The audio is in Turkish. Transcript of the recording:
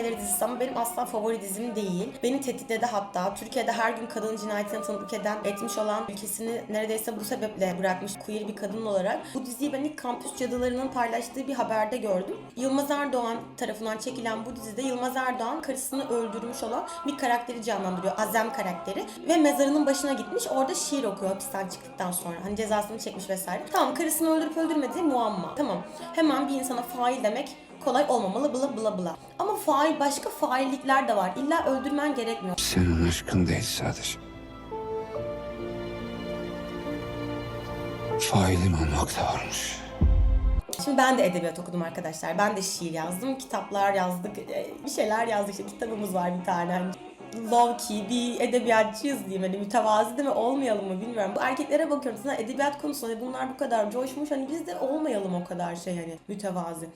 Anneleri dizisi ama benim asla favori dizim değil. Beni tetikledi hatta. Türkiye'de her gün kadın cinayetine tanıklık eden, etmiş olan ülkesini neredeyse bu sebeple bırakmış queer bir kadın olarak. Bu diziyi ben ilk kampüs cadılarının paylaştığı bir haberde gördüm. Yılmaz Erdoğan tarafından çekilen bu dizide Yılmaz Erdoğan karısını öldürmüş olan bir karakteri canlandırıyor. Azem karakteri. Ve mezarının başına gitmiş. Orada şiir okuyor hapisten çıktıktan sonra. Hani cezasını çekmiş vesaire. Tamam karısını öldürüp öldürmediği muamma. Tamam. Hemen bir insana fail demek kolay olmamalı bla bla bla. Ama fail başka faillikler de var. İlla öldürmen gerekmiyor. Senin aşkın değil sadece. Failim olmak da varmış. Şimdi ben de edebiyat okudum arkadaşlar. Ben de şiir yazdım, kitaplar yazdık, e, bir şeyler yazdık. İşte kitabımız var bir tane. Low key bir edebiyatçıyız diyeyim. Hani mütevazi değil mi? Olmayalım mı bilmiyorum. Bu erkeklere bakıyorum. Sana edebiyat konusunda hani bunlar bu kadar coşmuş. Hani biz de olmayalım o kadar şey hani mütevazi.